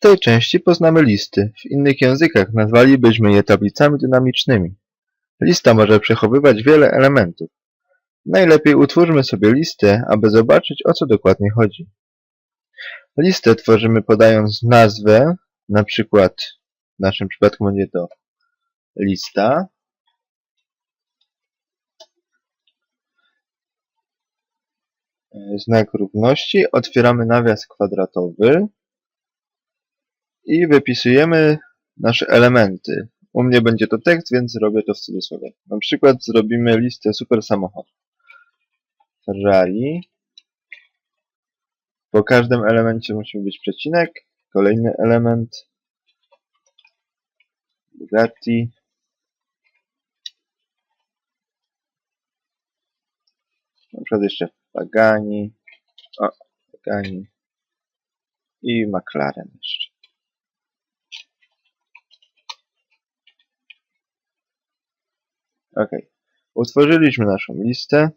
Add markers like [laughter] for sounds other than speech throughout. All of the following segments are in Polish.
tej części poznamy listy. W innych językach nazwalibyśmy je tablicami dynamicznymi. Lista może przechowywać wiele elementów. Najlepiej utwórzmy sobie listę, aby zobaczyć o co dokładnie chodzi. Listę tworzymy podając nazwę, na przykład w naszym przypadku będzie to lista. Znak równości, otwieramy nawias kwadratowy i wypisujemy nasze elementy. U mnie będzie to tekst, więc zrobię to w cudzysłowie. Na przykład zrobimy listę super samochodów. Ferrari. Po każdym elemencie musi być przecinek. Kolejny element. Bugatti. Na przykład jeszcze Pagani. O, Pagani. I McLaren jeszcze. Ok. Utworzyliśmy naszą listę.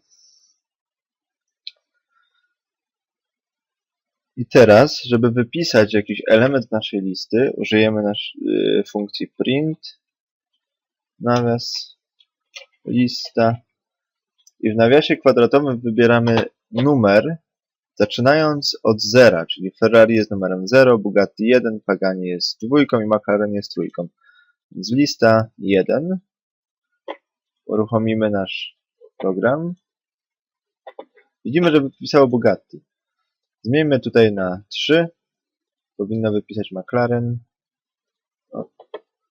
I teraz, żeby wypisać jakiś element naszej listy, użyjemy nasz, y, funkcji print, nawias, lista i w nawiasie kwadratowym wybieramy numer, zaczynając od zera, czyli Ferrari jest numerem 0, Bugatti 1, Pagani jest dwójką i McLaren jest trójką. Więc lista 1. Uruchomimy nasz program. Widzimy, że wypisało Bugatti. Zmieńmy tutaj na 3. Powinno wypisać McLaren.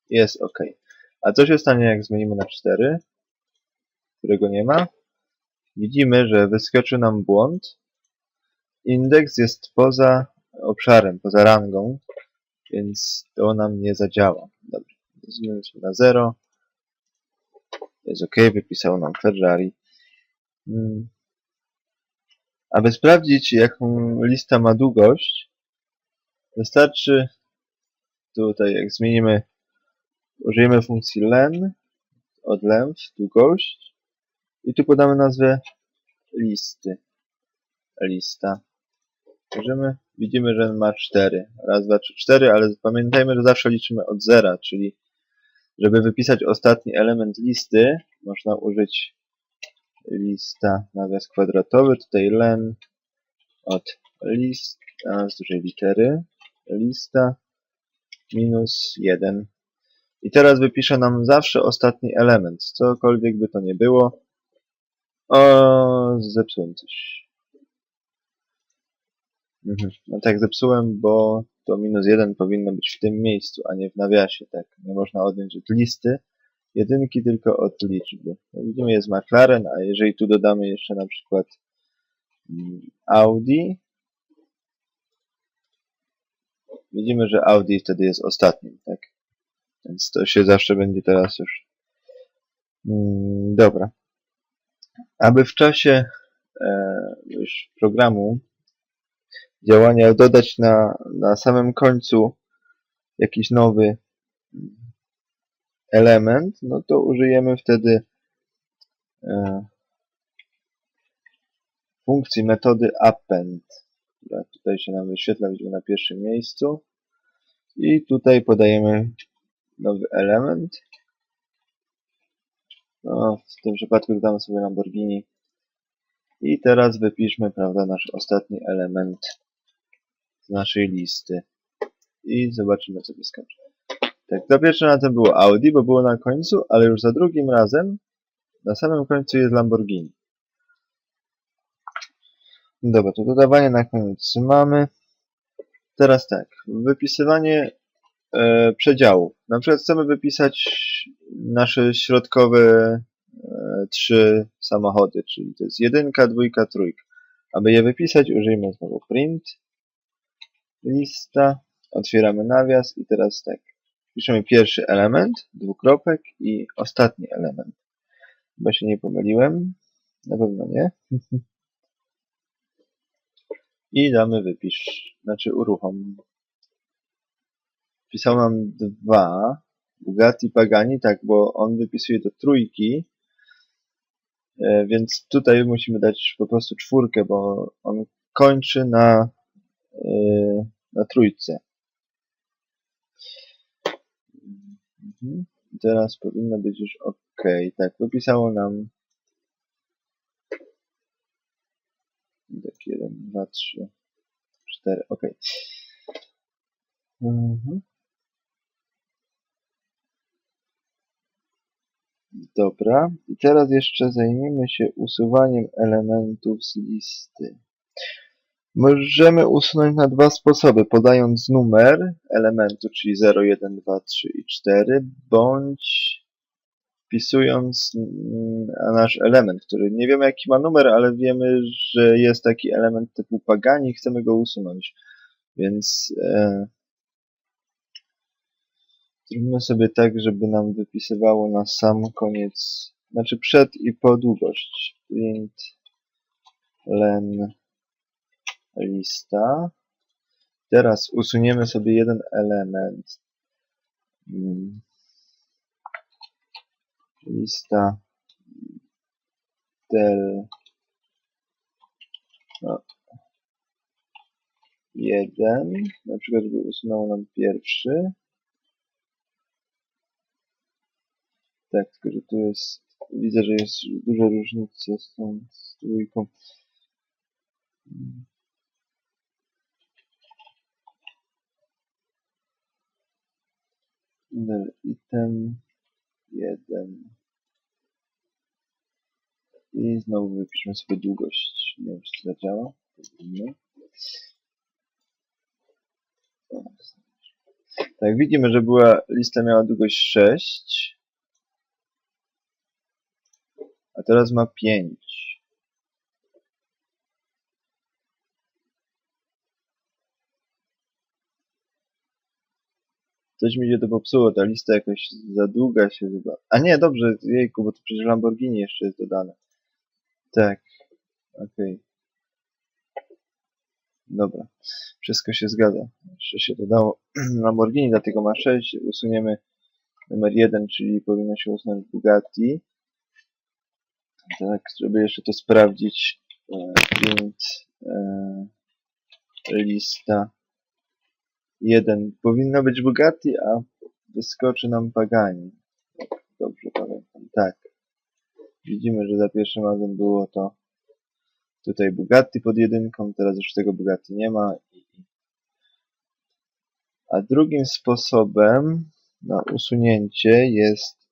Jest OK. A co się stanie, jak zmienimy na 4, którego nie ma? Widzimy, że wyskoczył nam błąd. Indeks jest poza obszarem, poza rangą, więc to nam nie zadziała. Dobrze, zmieniliśmy na 0. Jest OK, wypisał nam Ferrari. Hmm. Aby sprawdzić, jaką lista ma długość, wystarczy tutaj, jak zmienimy, użyjemy funkcji len od length, długość i tu podamy nazwę listy. Lista. Możemy, widzimy, że ma 4. Raz, dwa, trzy, cztery, ale pamiętajmy, że zawsze liczymy od zera, czyli żeby wypisać ostatni element listy, można użyć lista, nawias kwadratowy, tutaj len od list, a z dużej litery, lista minus 1. I teraz wypisze nam zawsze ostatni element, cokolwiek by to nie było. O, zepsułem coś. Mhm. No tak zepsułem, bo to minus 1 powinno być w tym miejscu, a nie w nawiasie, tak. Nie można odjąć od listy jedynki, tylko od liczby. Jak widzimy jest McLaren, a jeżeli tu dodamy jeszcze na przykład mm, Audi, widzimy, że Audi wtedy jest ostatnim, tak? Więc to się zawsze będzie teraz już. Mm, dobra. Aby w czasie e, już programu działania dodać na, na samym końcu jakiś nowy element, no to użyjemy wtedy e, funkcji metody append, która tutaj się nam wyświetla, widzimy na pierwszym miejscu. I tutaj podajemy nowy element. No, w tym przypadku dodamy sobie Lamborghini. I teraz wypiszmy, prawda, nasz ostatni element z naszej listy. I zobaczymy, co wyskoczy. Tak, za pierwszym razem było Audi, bo było na końcu, ale już za drugim razem na samym końcu jest Lamborghini. Dobra, to dodawanie na koniec mamy. Teraz tak, wypisywanie e, przedziałów. Na przykład chcemy wypisać nasze środkowe e, trzy samochody, czyli to jest jedynka, dwójka, trójka. Aby je wypisać, użyjmy znowu print, lista, otwieramy nawias i teraz tak. Piszemy pierwszy element, dwukropek i ostatni element. Chyba się nie pomyliłem. Na pewno nie. I damy wypisz, znaczy uruchom. Pisał nam dwa. Bugatti Pagani, tak, bo on wypisuje do trójki. E, więc tutaj musimy dać po prostu czwórkę, bo on kończy na, e, na trójce. Mhm. Teraz powinno być już ok. Tak, wypisało nam tak 1, 2, 3, 4, ok. Dobra, i teraz jeszcze zajmiemy się usuwaniem elementów z listy. Możemy usunąć na dwa sposoby, podając numer elementu, czyli 0, 1, 2, 3 i 4, bądź wpisując mm, nasz element, który nie wiemy jaki ma numer, ale wiemy, że jest taki element typu pagani i chcemy go usunąć. Więc e, zróbmy sobie tak, żeby nam wypisywało na sam koniec, znaczy przed i po długość. Print len lista. Teraz usuniemy sobie jeden element. Mm. Lista del no. jeden, na przykład żeby usunął nam pierwszy. Tak, tylko że tu jest, widzę, że jest duża różnica z tą z trójką. Mm. Del item 1 i znowu wypiszemy sobie długość. Nie wiem, czy to zadziała. Tak, widzimy, że była lista miała długość 6, a teraz ma 5. Coś mi się to popsuło, ta lista jakoś za długa się chyba. A nie, dobrze, jejku, bo to przecież Lamborghini jeszcze jest dodane. Tak, okej. Dobra, wszystko się zgadza. Jeszcze się dodało [clears throat] Lamborghini, dlatego ma 6. Usuniemy numer 1, czyli powinno się usunąć Bugatti. Tak, żeby jeszcze to sprawdzić. e, Print e, lista 1. Powinno być Bugatti, a wyskoczy nam Pagani. Dobrze pamiętam. Tak. Widzimy, że za pierwszym razem było to tutaj Bugatti pod jedynką, teraz już tego Bugatti nie ma. A drugim sposobem na usunięcie jest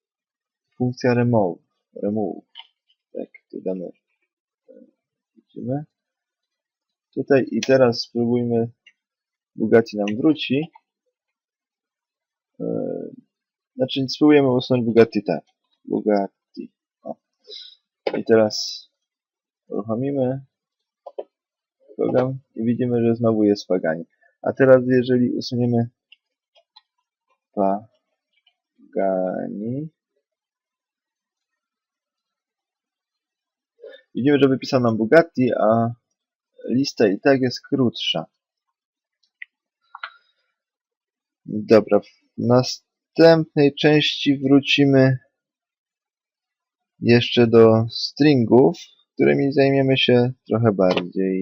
funkcja remove. remove. Tak, tu damy. e, Widzimy. Tutaj i teraz spróbujmy. Bugatti nam wróci. E, Znaczy spróbujemy usunąć Bugatti tak. Bugatti. O. I teraz uruchomimy program i widzimy, że znowu jest Pagani. A teraz jeżeli usuniemy Pagani widzimy, że wypisał nam Bugatti, a lista i tak jest krótsza. Dobra, w następnej części wrócimy jeszcze do stringów, którymi zajmiemy się trochę bardziej.